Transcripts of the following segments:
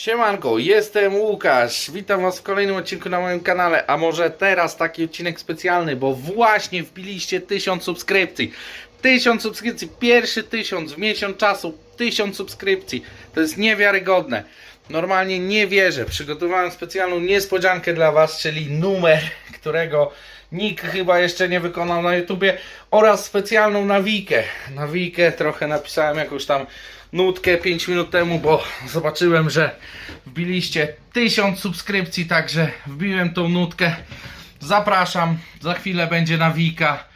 Siemanko, jestem Łukasz. Witam Was w kolejnym odcinku na moim kanale. A może teraz taki odcinek specjalny, bo właśnie wbiliście 1000 subskrypcji. 1000 subskrypcji, pierwszy 1000 w miesiąc czasu, 1000 subskrypcji. To jest niewiarygodne. Normalnie nie wierzę. Przygotowałem specjalną niespodziankę dla Was, czyli numer, którego nikt chyba jeszcze nie wykonał na YouTubie oraz specjalną nawijkę. Nawijkę trochę napisałem jakąś tam nutkę 5 minut temu, bo zobaczyłem, że wbiliście 1000 subskrypcji, także wbiłem tą nutkę. Zapraszam, za chwilę będzie nawijka.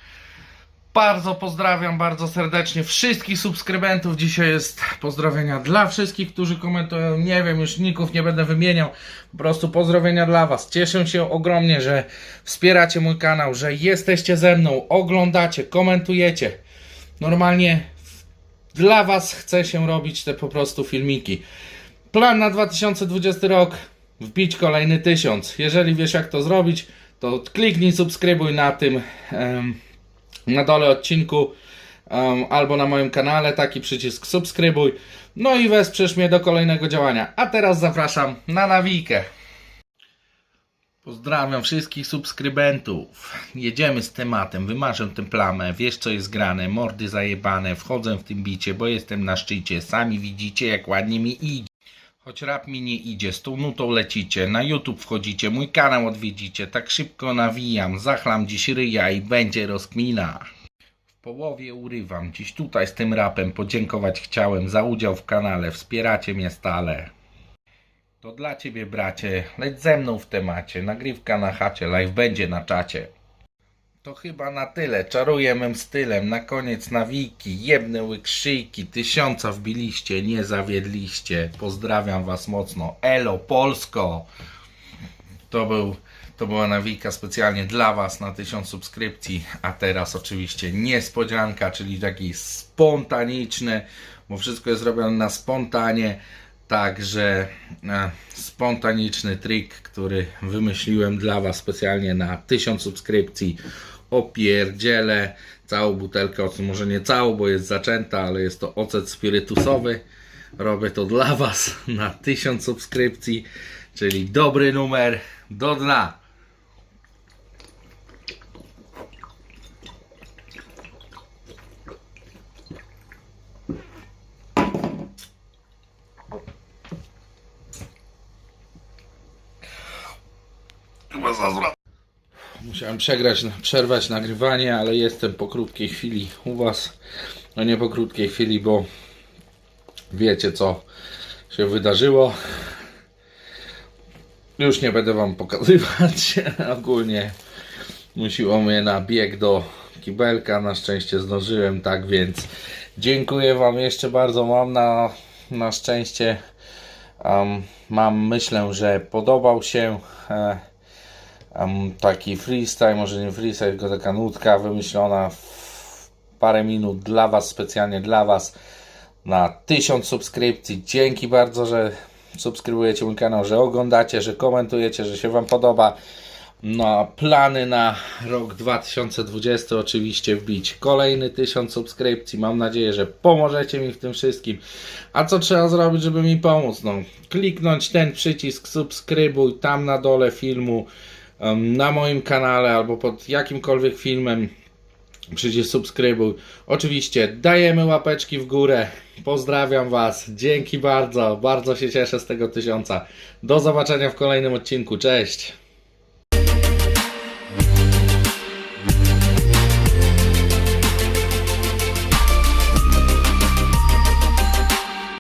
Bardzo pozdrawiam bardzo serdecznie wszystkich subskrybentów. Dzisiaj jest pozdrowienia dla wszystkich, którzy komentują. Nie wiem, już ników nie będę wymieniał. Po prostu pozdrowienia dla Was. Cieszę się ogromnie, że wspieracie mój kanał, że jesteście ze mną, oglądacie, komentujecie. Normalnie dla Was chcę się robić te po prostu filmiki. Plan na 2020 rok wbić kolejny tysiąc. Jeżeli wiesz jak to zrobić, to kliknij subskrybuj na tym em, na dole odcinku em, albo na moim kanale taki przycisk subskrybuj. No i wesprzesz mnie do kolejnego działania. A teraz zapraszam na nawijkę. Pozdrawiam wszystkich subskrybentów. Jedziemy z tematem, wymarzę tę plamę, wiesz co jest grane, mordy zajebane, wchodzę w tym bicie, bo jestem na szczycie. Sami widzicie jak ładnie mi idzie. Choć rap mi nie idzie, z tą nutą lecicie, na YouTube wchodzicie, mój kanał odwiedzicie, tak szybko nawijam, zachlam dziś ryja i będzie rozkmina. W połowie urywam, dziś tutaj z tym rapem podziękować chciałem za udział w kanale, wspieracie mnie stale. To dla ciebie bracie, leć ze mną w temacie, nagrywka na chacie, live będzie na czacie. To chyba na tyle, czaruję mym stylem, na koniec nawiki, jebne łykrzyjki, tysiąca wbiliście, nie zawiedliście, pozdrawiam was mocno, elo Polsko! To był, to była nawika specjalnie dla was na 1000 subskrypcji, a teraz oczywiście niespodzianka, czyli taki spontaniczny, bo wszystko jest robione na spontanie, Także e, spontaniczny trik, który wymyśliłem dla Was specjalnie na 1000 subskrypcji. Opierdzielę całą butelkę octu, może nie całą, bo jest zaczęta, ale jest to ocet spirytusowy. Robię to dla Was na 1000 subskrypcji, czyli dobry numer do dna. Chyba zazra. Musiałem przegrać, przerwać nagrywanie, ale jestem po krótkiej chwili u Was. No nie po krótkiej chwili, bo wiecie co się wydarzyło. Już nie będę Wam pokazywać. Ogólnie musiło mnie na bieg do kibelka. Na szczęście zdążyłem, tak więc dziękuję Wam jeszcze bardzo. Mam na, na szczęście, um, mam myślę, że podobał się. E, Em, taki freestyle, może nie freestyle, tylko taka nutka wymyślona w parę minut dla Was, specjalnie dla Was na 1000 subskrypcji. Dzięki bardzo, że subskrybujecie mój kanał, że oglądacie, że komentujecie, że się Wam podoba. No, plany na rok 2020 oczywiście wbić kolejny 1000 subskrypcji. Mam nadzieję, że pomożecie mi w tym wszystkim. A co trzeba zrobić, żeby mi pomóc? No, kliknąć ten przycisk subskrybuj tam na dole filmu na moim kanale albo pod jakimkolwiek filmem przycisk subskrybuj. Oczywiście dajemy łapeczki w górę. Pozdrawiam Was. Dzięki bardzo. Bardzo się cieszę z tego tysiąca. Do zobaczenia w kolejnym odcinku. Cześć.